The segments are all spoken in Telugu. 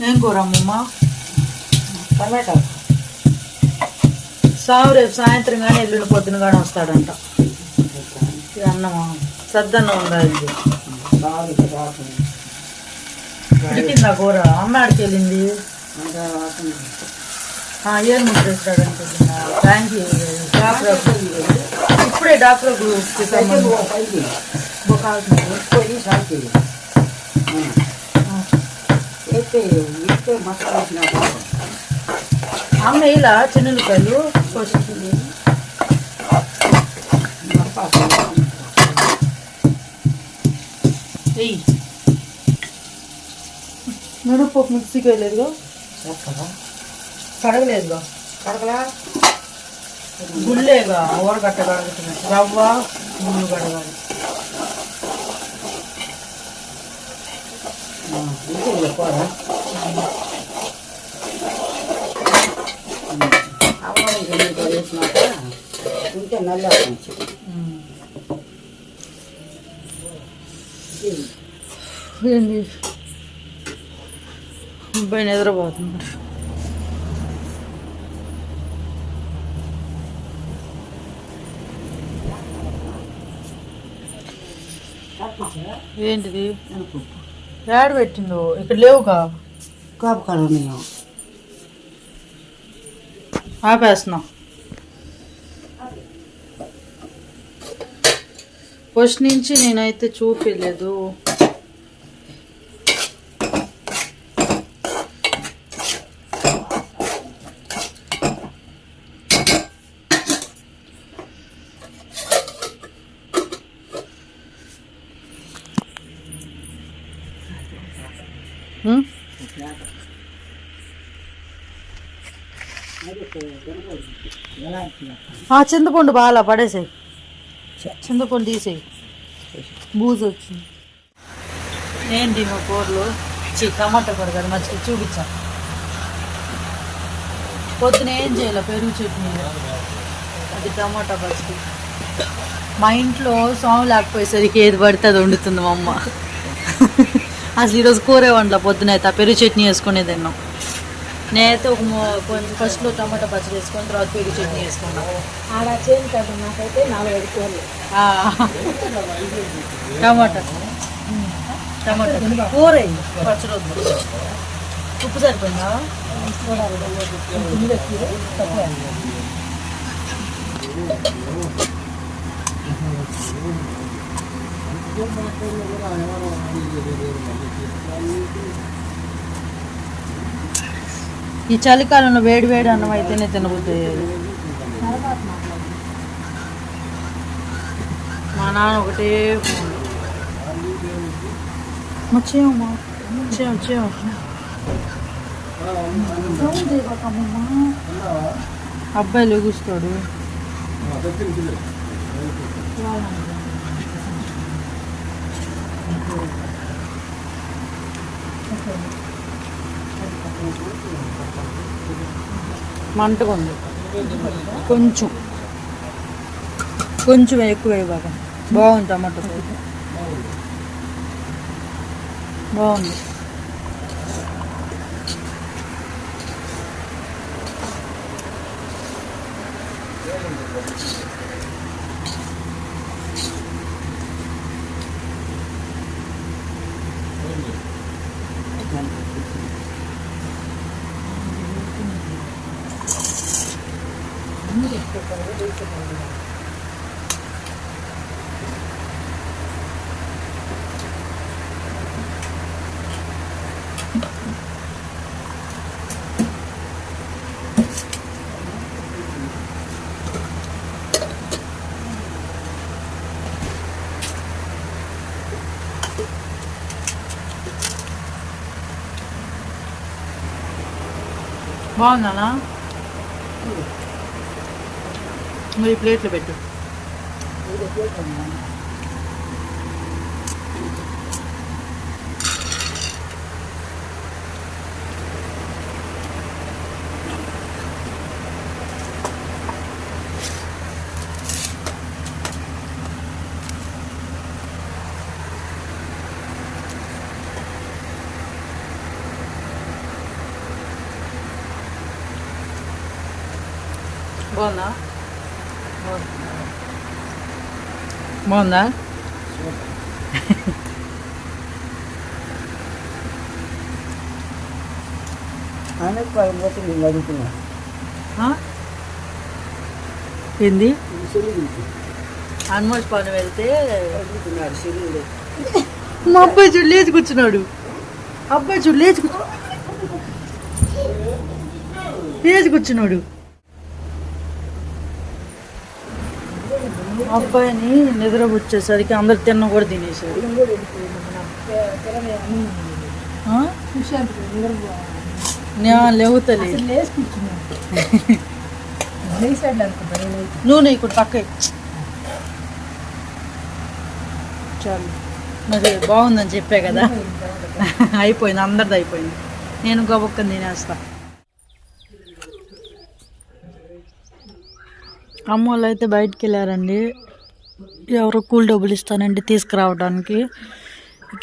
ఏం కూర అమ్మమ్మ? టమాటా సావు రేపు సాయంత్రం కానీ ఎల్లుండి పొద్దున కానీ వస్తాడంట. అన్నమా? సద్దన్నం రాకుండా ఉడికిందా కూర? అమ్మ వెళ్ళింది. ఏం ముద్రేస్తాడు అనుకుంటున్నా థ్యాంక్ యూ డాక్టర్ ఇప్పుడే డాక్టర్ గ్రూప్కి అయితే ఇస్తే మసాలా వేసిన అమ్మ ఇలా చిన్నులకాయలు కోసింది వెయ్యి మినపప్పు మిక్సీకి ఎక్కడా కడగలేదుగా? కడగలా? గుళ్ళేగా ఊరగట్ట కడుగుతున్నాయి రవ్వ గుళ్ళు కడగాలి. ఇంకే చెప్పారా అవ్వాలి ఇంకా వేసినాక నల్ల ఏంది అబ్బాయి ఏంటిది? యాడ్ పెట్టిందో ఇక్కడ లేవుగా కాపు కడగనియం ఆపేస్తున్నా. ఫస్ట్ నుంచి నేనైతే చూపించలేదు ఆ చింతపండు బాగా పడేసాయి. చింతపండు తీసేయి. బూజు వచ్చింది. ఏంటి మా కూరలు? చి టమాటా కూర కదా మంచిగా చూపించా. పొద్దున ఏం చేయాలి? పెరుగు చట్నీ. అది టమాటా పచ్చడి. మా ఇంట్లో సోమ లేకపోయేసరికి ఏది పడితే అది వండుతుంది మా అమ్మ. అసలు ఈరోజు కూరే వండల పొద్దున అయితే ఆ పెరుగు చట్నీ వేసుకునే తిన్నాం. నేనైతే ఒక కొంచెం ఫస్ట్లో టమాటా పచ్చడి వేసుకొని తర్వాత పెరుగు చట్నీ వేసుకున్నాను ఆడ చేను కదా నాకైతే నాలుగు ఐదు కూరలు. టమాటా. టమాటా. కూర పచ్చడి ఉప్పు సరిపోయిందా? ఈ చలికాలంలో వేడి వేడి అన్నం అయితేనే తినబుద్ది మా నాన్న ఒకటే వచ్చేయమ్మా వచ్చే వచ్చే అబ్బాయి లెగుస్తాడు. మంటగా ఉంది కొంచెం. కొంచెం ఎక్కువ బాగా బాగుంది టమాటో. కూర. బాగుంది బాగుందానా మరి ప్లేట్లు పెట్టు Bana బాగుందా ఆనపకాయ పోతే నేను అడుగుతున్నా? ఏంది ఆల్మోస్ట్ పని వెళ్తే అడుగుతున్నాడు చెల్లి మా అబ్బాయి చూడు లేచి కూర్చున్నాడు అబ్బాయి చూడు లేచి కూర్చు లేచి కూర్చున్నాడు అబ్బాయిని నిద్రపుచ్చేసరికి అందరు తిన్న కూడా తినేసారు ఆ? లేవుతలే. నువ్వు ఇక్కడ పక్క చాలు. మరి బాగుందని చెప్పా కదా. అయిపోయింది అందరిది అయిపోయింది. నేను గబొక్కని తినేస్తాను అమ్మ వాళ్ళు అయితే బయటికి వెళ్ళారండి ఎవరో కూల్ డబ్బులు ఇస్తానండి తీసుకురావడానికి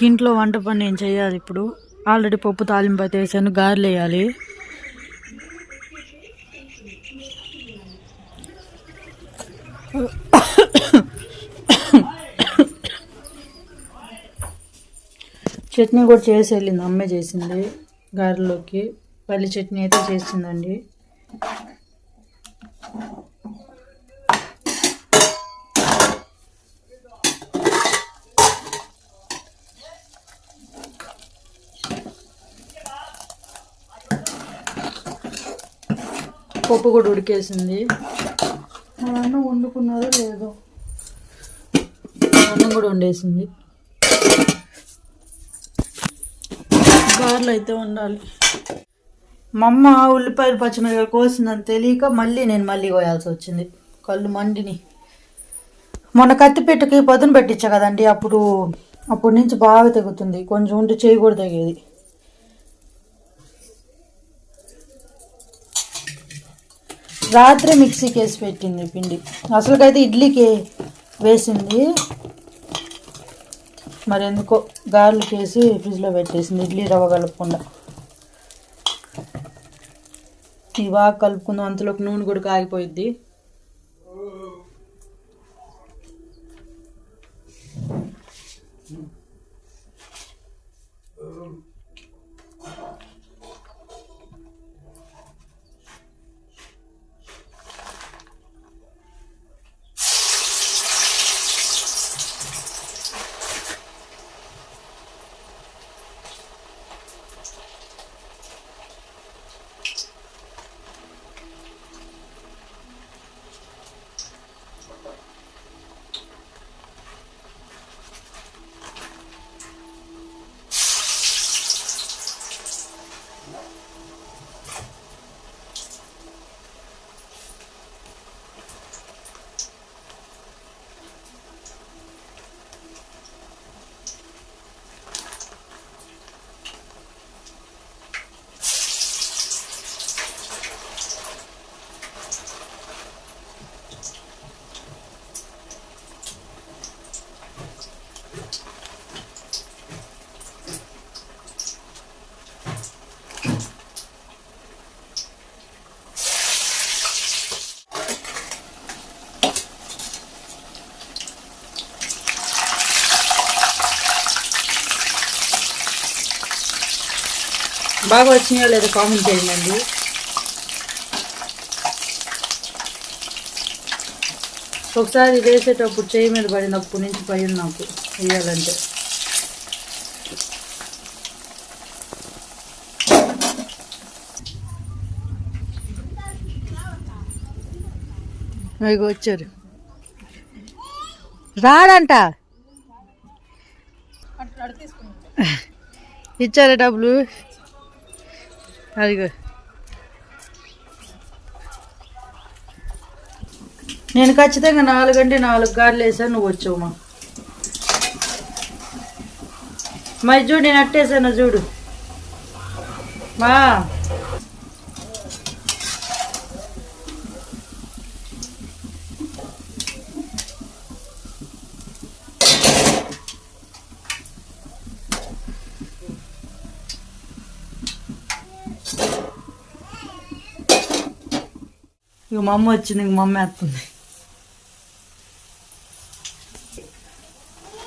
ఇంట్లో వంట పని నేను చేయాలి ఇప్పుడు. ఆల్రెడీ పప్పు తాలింపు అయితే వేసాను గారెలు వేయాలి. చట్నీ కూడా చేసి వెళ్ళింది అమ్మే చేసింది గారెలోకి పల్లి చట్నీ అయితే చేసిందండి. పప్పు కూడా ఉడికేసింది. మా అన్నం వండుకున్నారో లేదో. అన్నం కూడా వండేసింది. గారెలు అయితే ఉండాలి మా అమ్మ ఉల్లిపాయలు పచ్చిమిరపకాయలు కోసిందని తెలియక మళ్ళీ నేను మళ్ళీ కోయాల్సి వచ్చింది. కళ్ళు మండిని. మొన్న కత్తిపెట్టకి పదును పెట్టించా కదండి అప్పుడు అప్పటి నుంచి బాగా తెగుతుంది. కొంచెం ఉంటే చేయి కూడా తెగేది. రాత్రి మిక్సీకి వేసి పెట్టింది పిండి. అసలుకైతే ఇడ్లీకి వేసింది. మరి ఎందుకో గార్లిక్ వేసి ఫ్రిడ్జ్లో పెట్టేసింది ఇడ్లీ రవ్వ కలపకుండా. ఇది బాగా కలుపుకుందాం అంతలోకి నూనె కూడా కాగిపోయిద్ది. బాగా వచ్చినాయో లేదో కామెంట్ చేయండి. ఒకసారి వేసేటప్పుడు చేయి మీద పడినప్పటి నుంచి భయం నాకు. వేయాలంటే ఇక వచ్చారు. రాడంట. ఇచ్చారా డబ్బులు? అదిగో. నేను ఖచ్చితంగా నాలుగంటే నాలుగు గార్లు వేసాను నువ్వు వచ్చావు మా మరి చూడు నేను అట్టేసాను చూడు మా. ఇక మా అమ్మ వచ్చింది ఇంక మా అమ్మ వేస్తుంది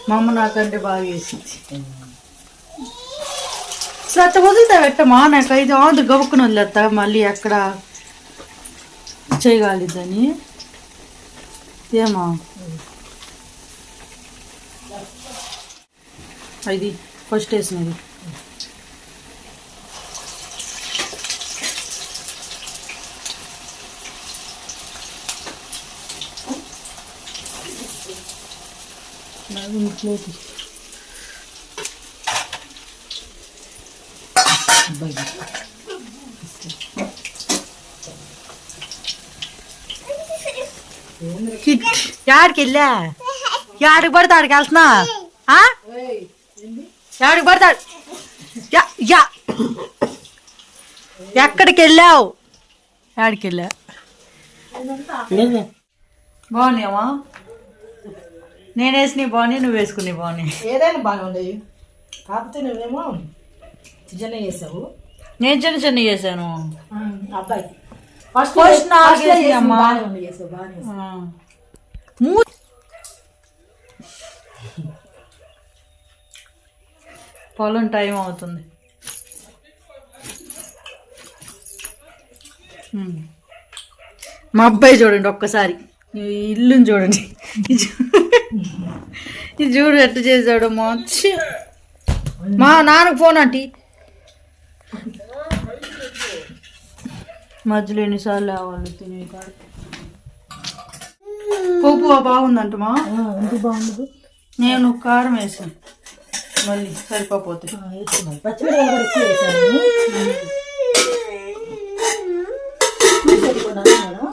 మా అమ్మ నాకంటే బాగా వేసింది అసలు అట్ట వదులుతా పెట్టమా నాకు ఐదు ఆదు గబుక్కుని వదిలేస్తా మళ్ళీ ఎక్కడ చేయగలిద్దని. ఏమా? ఇది ఫస్ట్ వేసినది ప్లేట్ యాడికి వెళ్ళా? యాడికి పడితే ఆడికి వెళ్తున్నా? యాడికి యా యా. ఎక్కడికి వెళ్ళావు? యాడికి వెళ్ళా? బాగున్నాయమ్మా నేను వేసినవి బాగున్నాయి నువ్వు వేసుకుని బాగున్నాయి. ఏదైనా బాగా ఉండేవి కాకపోతే నువ్వేమో చేసావు నేను చిన్న చిన్న చేశాను అబ్బాయి ఫస్ట్ అమ్మా. బాగానే చేసావు బాగానే ఆ. మూ పొలం టైం అవుతుంది. మా అబ్బాయి చూడండి ఒక్కసారి ఇల్లుని చూడండి ఇది చూడు ఎట్ట చేశాడు మా ఛీ. మా నాన్నకు ఫోన్ ఆంటీ మధ్యలో ఎన్నిసార్లు లేవాలి తినే పోపు బాగుందంటమా? ఎంత బాగుండదు? నేను కారం వేసాను. మళ్ళీ సరిపోతే వేసుకున్నాను పచ్చిమిరపకాయలు కూడా ఎక్కువ వేసాను. సరిపోనా మేడం?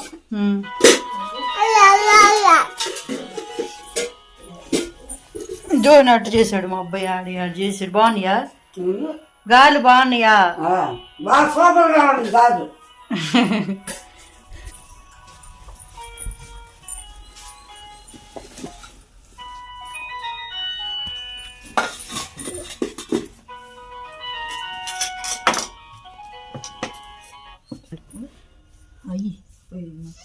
జోన్ అట్టు చేశాడు మా అబ్బాయి ఆడి ఆడు చేశాడు. బాగున్నాయా? గాలి బాగున్నాయా? బాగా సూపర్గా ఉంది కాదు はい、い。